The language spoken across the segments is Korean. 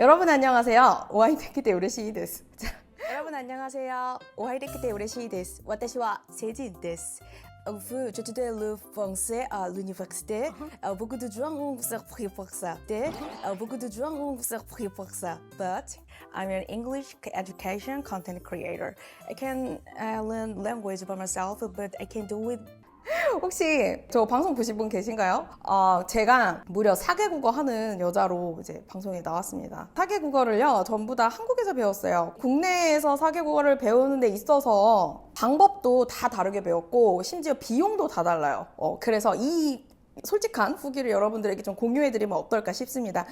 여러분 안녕하세요. 오하이데키테 우레시 데스. 자, 여러분 안녕하세요. 오하이데키테 우레시 데스. 私は 세진 데스. Vous, je te le français à l'université. Euh, Beaucoup de gens ont surpris pour ça. Euh, Beaucoup de gens ont surpris pour ça. But I'm an English education content creator. I can uh, learn language by myself, but I can do it 혹시 저 방송 보신 분 계신가요? 어, 제가 무려 4개 국어 하는 여자로 이제 방송에 나왔습니다. 4개 국어를요, 전부 다 한국에서 배웠어요. 국내에서 4개 국어를 배우는 데 있어서 방법도 다 다르게 배웠고, 심지어 비용도 다 달라요. 어, 그래서 이 솔직한 후기를 여러분들에게 좀 공유해드리면 어떨까 싶습니다.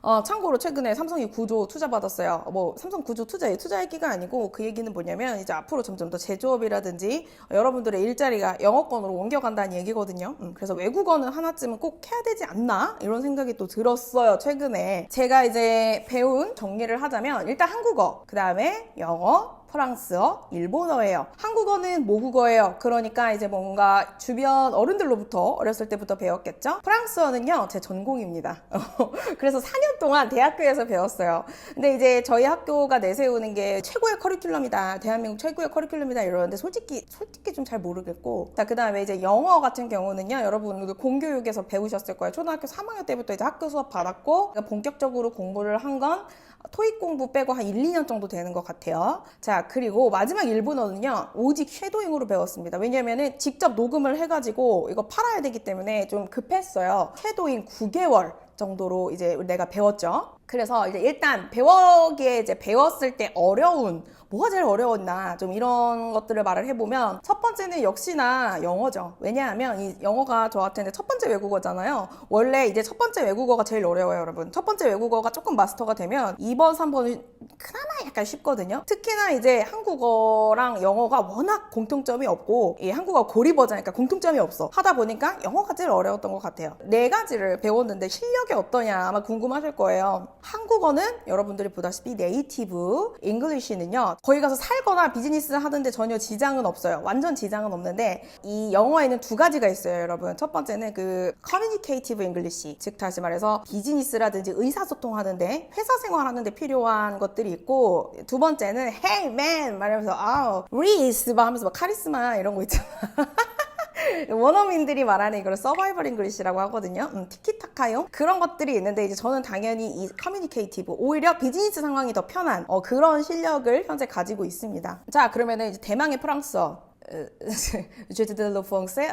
어, 참고로 최근에 삼성이 구조 투자 받았어요. 뭐 삼성 구조 투자에 투자 얘기가 아니고 그 얘기는 뭐냐면 이제 앞으로 점점 더 제조업이라든지 여러분들의 일자리가 영어권으로 옮겨간다는 얘기거든요. 음, 그래서 외국어는 하나쯤은 꼭 해야 되지 않나 이런 생각이 또 들었어요. 최근에 제가 이제 배운 정리를 하자면 일단 한국어, 그 다음에 영어, 프랑스어, 일본어예요. 한국어는 모국어예요. 그러니까 이제 뭔가 주변 어른들로부터 어렸을 때부터 배웠겠죠? 프랑스어는요, 제 전공입니다. 그래서 4년 동안 대학교에서 배웠어요. 근데 이제 저희 학교가 내세우는 게 최고의 커리큘럼이다. 대한민국 최고의 커리큘럼이다. 이러는데 솔직히, 솔직히 좀 잘 모르겠고. 자, 그 다음에 이제 영어 같은 경우는요, 여러분 공교육에서 배우셨을 거예요. 초등학교 3학년 때부터 이제 학교 수업 받았고, 그러니까 본격적으로 공부를 한 건 토익 공부 빼고 한 1, 2년 정도 되는 것 같아요. 자, 그리고 마지막 일본어는요, 오직 쉐도잉으로 배웠습니다. 왜냐면은 직접 녹음을 해가지고 이거 팔아야 되기 때문에 좀 급했어요. 쉐도잉 9개월 정도로 이제 내가 배웠죠. 그래서 이제 일단 배우기에 이제 배웠을 때 어려운 뭐가 제일 어려웠나 좀 이런 것들을 말을 해보면 첫 번째는 역시나 영어죠. 왜냐하면 이 영어가 저한테는 첫 번째 외국어잖아요. 원래 이제 첫 번째 외국어가 제일 어려워요, 여러분. 첫 번째 외국어가 조금 마스터가 되면 2번, 3번은 그나마 약간 쉽거든요. 특히나 이제 한국어랑 영어가 워낙 공통점이 없고 이 한국어 고리버전이니까 공통점이 없어. 하다 보니까 영어가 제일 어려웠던 것 같아요. 네 가지를 배웠는데 실력이 어떠냐 아마 궁금하실 거예요. 한국어는 여러분들이 보다시피 네이티브, 잉글리시는요 거기 가서 살거나 비즈니스 하는데 전혀 지장은 없어요. 완전 지장은 없는데 이 영어에는 두 가지가 있어요, 여러분. 첫 번째는 그 커뮤니케이티브 잉글리시, 즉 다시 말해서 비즈니스라든지 의사소통하는데 회사 생활하는데 필요한 것들이 있고 두 번째는 hey man 말하면서 아우 리스 하면서 막 카리스마 이런 거 있잖아. 원어민들이 말하는 이걸 서바이벌 잉글리시라고 하거든요. 음, 티키타카용 그런 것들이 있는데 이제 저는 당연히 이 커뮤니케이티브 오히려 비즈니스 상황이 더 편한 어, 그런 실력을 현재 가지고 있습니다. 자 그러면은 이제 대망의 프랑스어. Je te le français.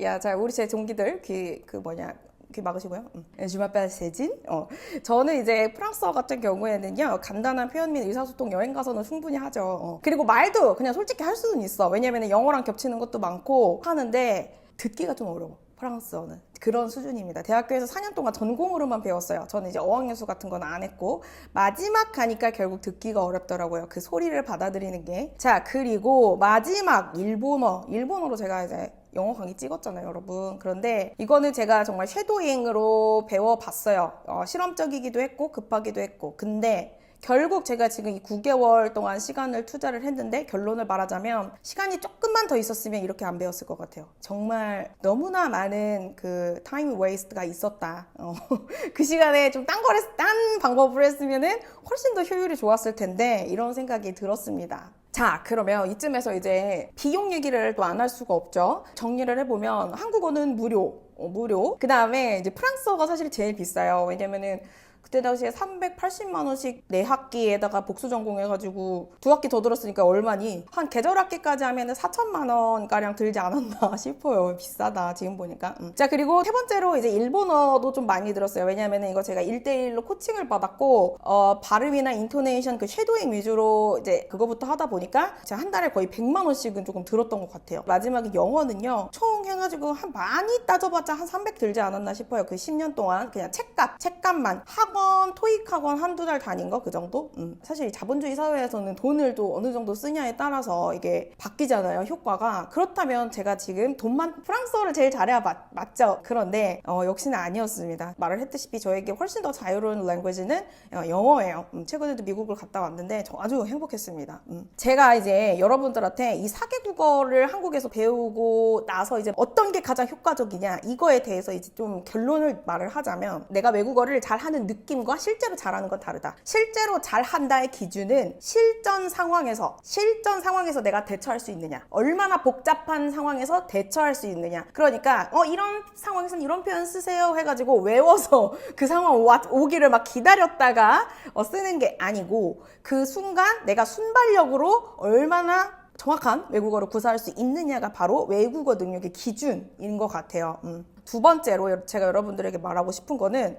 야, 자, 우리 제 동기들, 귀, 그 뭐냐, 귀 막으시고요. 음. Je m'appelle 세진. 어. 저는 이제 프랑스어 같은 경우에는요, 간단한 표현 및 의사소통 여행 가서는 충분히 하죠. 어. 그리고 말도 그냥 솔직히 할 수는 있어. 왜냐면 영어랑 겹치는 것도 많고 하는데, 듣기가 좀 어려워. 프랑스어는 그런 수준입니다. 대학교에서 4년 동안 전공으로만 배웠어요. 저는 이제 어학연수 같은 건 안 했고 마지막 가니까 결국 듣기가 어렵더라고요. 그 소리를 받아들이는 게. 자 그리고 마지막 일본어. 일본어로 제가 이제 영어 강의 찍었잖아요, 여러분. 그런데 이거는 제가 정말 쉐도잉으로 배워봤어요. 어, 실험적이기도 했고 급하기도 했고. 근데 결국 제가 지금 이 9개월 동안 시간을 투자를 했는데 결론을 말하자면 시간이 조금만 더 있었으면 이렇게 안 배웠을 것 같아요. 정말 너무나 많은 그 타임 웨이스트가 있었다. 어, 그 시간에 좀 딴 거를 딴 방법을 했으면은 훨씬 더 효율이 좋았을 텐데 이런 생각이 들었습니다. 자, 그러면 이쯤에서 이제 비용 얘기를 또 안 할 수가 없죠. 정리를 해보면 한국어는 무료, 어, 무료. 그 다음에 이제 프랑스어가 사실 제일 비싸요. 왜냐면은 그때 당시에 380만 원씩 네 학기에다가 복수 전공해가지고 두 학기 더 들었으니까 얼마니? 한 계절 학기까지 하면은 4천만 원 가량 들지 않았나 싶어요. 비싸다 지금 보니까. 음. 자 그리고 세 번째로 이제 일본어도 좀 많이 들었어요. 왜냐면은 이거 제가 1대1로 코칭을 받았고 어, 발음이나 인토네이션 그 쉐도잉 위주로 이제 그거부터 하다 보니까 제가 한 달에 거의 100만 원씩은 조금 들었던 것 같아요. 마지막에 영어는요 총 해가지고 한 많이 따져봤자 한 300 들지 않았나 싶어요. 그 10년 동안 그냥 책값 책값만 학원 토익 학원 한두 달 다닌 거 그 정도? 음. 사실 이 자본주의 사회에서는 돈을 또 어느 정도 쓰냐에 따라서 이게 바뀌잖아요 효과가 그렇다면 제가 지금 돈만 프랑스어를 제일 잘해야 맞, 맞죠 그런데 어, 역시는 아니었습니다 말을 했듯이 저에게 훨씬 더 자유로운 랭귀지는 어, 영어예요 음, 최근에도 미국을 갔다 왔는데 저 아주 행복했습니다 음. 제가 이제 여러분들한테 이 4개 국어를 한국에서 배우고 나서 이제 어떤 게 가장 효과적이냐 이거에 대해서 이제 좀 결론을 말을 하자면 내가 외국어를 잘하는 느낌 느낌과 실제로 잘하는 건 다르다. 실제로 잘한다의 기준은 실전 상황에서 실전 상황에서 내가 대처할 수 있느냐. 얼마나 복잡한 상황에서 대처할 수 있느냐. 그러니까 어 이런 상황에서는 이런 표현 쓰세요 해가지고 외워서 그 상황 와- 오기를 막 기다렸다가 어, 쓰는 게 아니고 그 순간 내가 순발력으로 얼마나 정확한 외국어를 구사할 수 있느냐가 바로 외국어 능력의 기준인 것 같아요. 음. 두 번째로 제가 여러분들에게 말하고 싶은 거는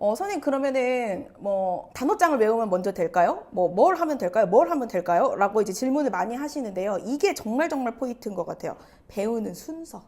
어, 선생님 그러면은 뭐 단어장을 외우면 먼저 될까요? 뭐 뭘 하면 될까요? 뭘 하면 될까요? 라고 이제 질문을 많이 하시는데요. 이게 정말 정말 포인트인 것 같아요. 배우는 순서,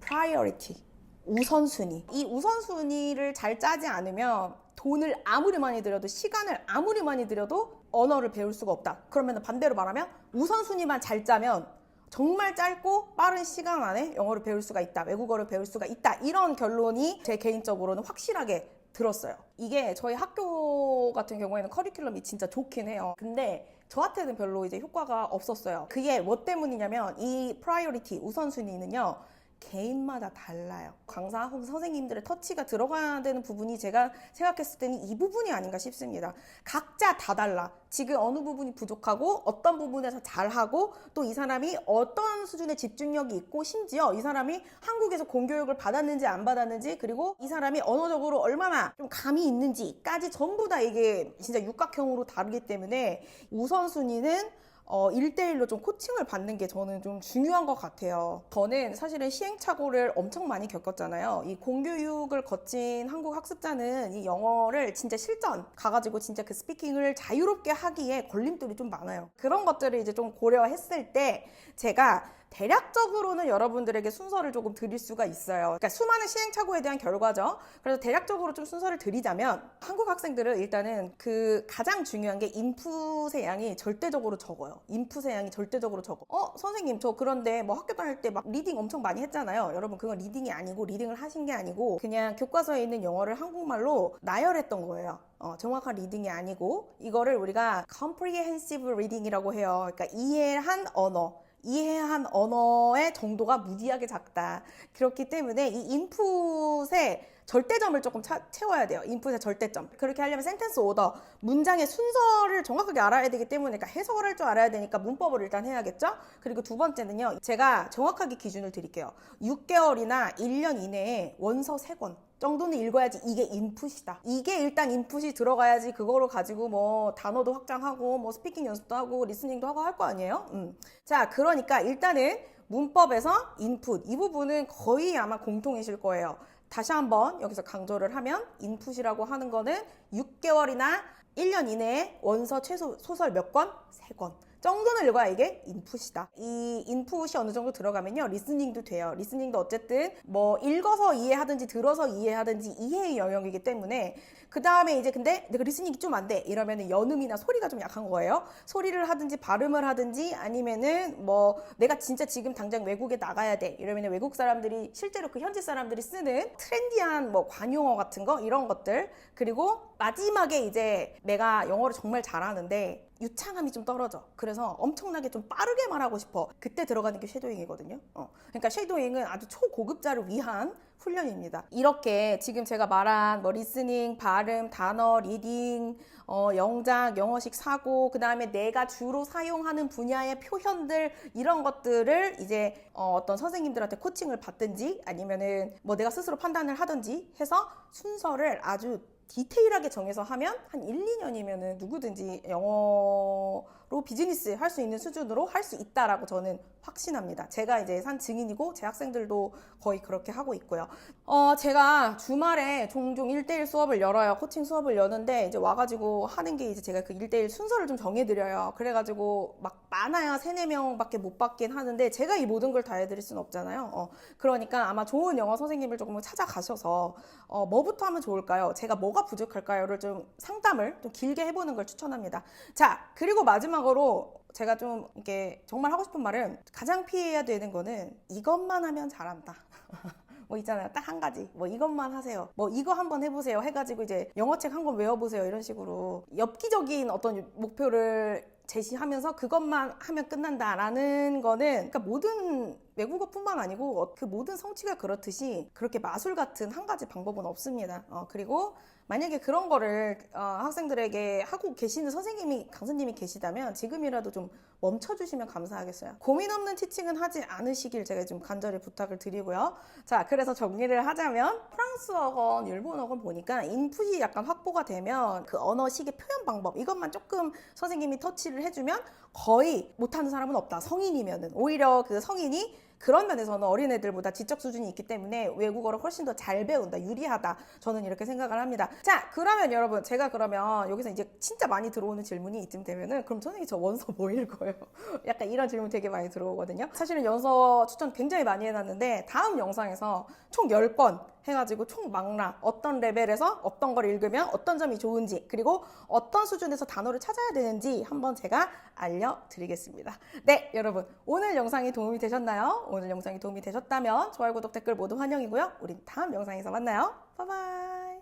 priority, 우선순위. 이 우선순위를 잘 짜지 않으면 돈을 아무리 많이 들여도 시간을 아무리 많이 들여도 언어를 배울 수가 없다. 그러면 반대로 말하면 우선순위만 잘 짜면 정말 짧고 빠른 시간 안에 영어를 배울 수가 있다. 외국어를 배울 수가 있다. 이런 결론이 제 개인적으로는 확실하게 들었어요. 이게 저희 학교 같은 경우에는 커리큘럼이 진짜 좋긴 해요. 근데 저한테는 별로 이제 효과가 없었어요. 그게 뭐 때문이냐면 이 프라이어리티 우선순위는요. 개인마다 달라요. 강사 혹은 선생님들의 터치가 들어가야 되는 부분이 제가 생각했을 때는 이 부분이 아닌가 싶습니다. 각자 다 달라. 지금 어느 부분이 부족하고 어떤 부분에서 잘하고 또 이 사람이 어떤 수준의 집중력이 있고 심지어 이 사람이 한국에서 공교육을 받았는지 안 받았는지 그리고 이 사람이 언어적으로 얼마나 좀 감이 있는지까지 전부 다 이게 진짜 육각형으로 다르기 때문에 우선순위는 어, 1대1로 좀 코칭을 받는 게 저는 좀 중요한 것 같아요. 저는 사실은 시행착오를 엄청 많이 겪었잖아요. 이 공교육을 거친 한국 학습자는 이 영어를 진짜 실전 가가지고 진짜 그 스피킹을 자유롭게 하기에 걸림돌이 좀 많아요. 그런 것들을 이제 좀 고려했을 때 제가 대략적으로는 여러분들에게 순서를 조금 드릴 수가 있어요. 그러니까 수많은 시행착오에 대한 결과죠. 그래서 대략적으로 좀 순서를 드리자면 한국 학생들은 일단은 그 가장 중요한 게 인풋의 양이 절대적으로 적어요. 인풋의 양이 절대적으로 적어. 어, 선생님, 저 그런데 뭐 학교 다닐 때 막 리딩 엄청 많이 했잖아요. 여러분, 그건 리딩이 아니고 리딩을 하신 게 아니고 그냥 교과서에 있는 영어를 한국말로 나열했던 거예요. 어, 정확한 리딩이 아니고 이거를 우리가 comprehensive reading이라고 해요. 그러니까 이해한 언어. 이해한 언어의 정도가 무지하게 작다. 그렇기 때문에 이 인풋의 절대점을 조금 차- 채워야 돼요. 인풋의 절대점. 그렇게 하려면 센텐스 오더, 문장의 순서를 정확하게 알아야 되기 때문에 그러니까 해석을 할 줄 알아야 되니까 문법을 일단 해야겠죠? 그리고 두 번째는요. 제가 정확하게 기준을 드릴게요. 6개월이나 1년 이내에 원서 3권 정도는 읽어야지 이게 인풋이다. 이게 일단 인풋이 들어가야지 그거를 가지고 뭐 단어도 확장하고 뭐 스피킹 연습도 하고 리스닝도 하고 할 거 아니에요? 음. 자, 그러니까 일단은 문법에서 인풋 이 부분은 거의 아마 공통이실 거예요. 다시 한번 여기서 강조를 하면 인풋이라고 하는 거는 6개월이나 1년 이내에 원서 최소 소설 몇 권? 3권. 정도는 읽어야 이게 인풋이다. 이 인풋이 어느 정도 들어가면요. 리스닝도 돼요. 리스닝도 어쨌든 뭐 읽어서 이해하든지 들어서 이해하든지 이해의 영역이기 때문에 그 다음에 이제 근데 내가 리스닝이 좀 안 돼. 이러면은 연음이나 소리가 좀 약한 거예요. 소리를 하든지 발음을 하든지 아니면은 뭐 내가 진짜 지금 당장 외국에 나가야 돼. 이러면은 외국 사람들이 실제로 그 현지 사람들이 쓰는 트렌디한 뭐 관용어 같은 거 이런 것들 그리고 마지막에 이제 내가 영어를 정말 잘하는데 유창함이 좀 떨어져. 그래서 엄청나게 좀 빠르게 말하고 싶어. 그때 들어가는 게 쉐도잉이거든요. 어. 그러니까 쉐도잉은 아주 초고급자를 위한 훈련입니다. 이렇게 지금 제가 말한 뭐 리스닝, 발음, 단어, 리딩, 어, 영작, 영어식 사고, 그 다음에 내가 주로 사용하는 분야의 표현들 이런 것들을 이제 어, 어떤 선생님들한테 코칭을 받든지 아니면은 뭐 내가 스스로 판단을 하든지 해서 순서를 아주 디테일하게 정해서 하면 한 1, 2년이면은 누구든지 영어 로 비즈니스 할 수 있는 수준으로 할 수 있다라고 저는 확신합니다. 제가 이제 산 증인이고 제 학생들도 거의 그렇게 하고 있고요. 어, 제가 주말에 종종 1대1 수업을 열어요. 코칭 수업을 여는데 이제 와가지고 하는 게 이제 제가 그 1대1 순서를 좀 정해드려요. 그래가지고 막 많아야 3, 4명밖에 못 받긴 하는데 제가 이 모든 걸 다 해드릴 수는 없잖아요. 어, 그러니까 아마 좋은 영어 선생님을 조금 찾아가셔서 어, 뭐부터 하면 좋을까요? 제가 뭐가 부족할까요?를 좀 상담을 좀 길게 해보는 걸 추천합니다. 자, 그리고 마지막 으로 제가 좀 이렇게 정말 하고 싶은 말은 가장 피해야 되는 거는 이것만 하면 잘한다. 뭐 있잖아요. 딱 한 가지. 뭐 이것만 하세요. 뭐 이거 한번 해보세요. 해가지고 이제 영어책 한 권 외워보세요. 이런 식으로 엽기적인 어떤 목표를 제시하면서 그것만 하면 끝난다라는 거는 그러니까 모든 외국어뿐만 아니고 어, 그 모든 성취가 그렇듯이 그렇게 마술 같은 한 가지 방법은 없습니다. 어, 그리고 만약에 그런 거를 어, 학생들에게 하고 계시는 선생님이 강사님이 계시다면 지금이라도 좀 멈춰주시면 감사하겠어요. 고민 없는 티칭은 하지 않으시길 제가 좀 간절히 부탁을 드리고요. 자, 그래서 정리를 하자면 프랑스어건, 일본어건 보니까 인풋이 약간 확보가 되면 그 언어식의 표현 방법 이것만 조금 선생님이 터치를 해주면 거의 못하는 사람은 없다. 성인이면은 오히려 그 성인이 그런 면에서는 어린애들보다 지적 수준이 있기 때문에 외국어를 훨씬 더 잘 배운다, 유리하다. 저는 이렇게 생각을 합니다. 자, 그러면 여러분, 제가 그러면 여기서 이제 진짜 많이 들어오는 질문이 이쯤 되면은 그럼 선생님 저 원서 뭐일 거예요? 약간 이런 질문 되게 많이 들어오거든요. 사실은 연서 추천 굉장히 많이 해놨는데 다음 영상에서 총 10건 해가지고 총 망라 어떤 레벨에서 어떤 걸 읽으면 어떤 점이 좋은지 그리고 어떤 수준에서 단어를 찾아야 되는지 한번 제가 알려드리겠습니다. 네, 여러분 오늘 영상이 도움이 되셨나요? 오늘 영상이 도움이 되셨다면 좋아요, 구독, 댓글 모두 환영이고요. 우린 다음 영상에서 만나요. 바이바이.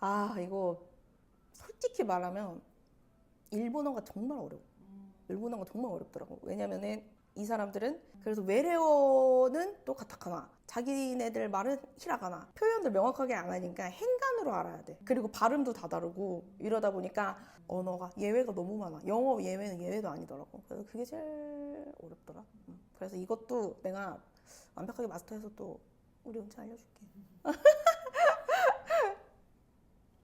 아 이거 솔직히 말하면 일본어가 정말 어려워. 일본어가 정말 어렵더라고. 왜냐면은 이 사람들은 그래서 외래어는 또 가타카나 자기네들 말은 히라가나 표현을 명확하게 안 하니까 행간으로 알아야 돼. 그리고 발음도 다 다르고 이러다 보니까 언어가 예외가 너무 많아. 영어 예외는 예외도 아니더라고. 그래서 그게 제일 어렵더라. 음. 그래서 이것도 내가 완벽하게 마스터해서 또 우리 은채 알려줄게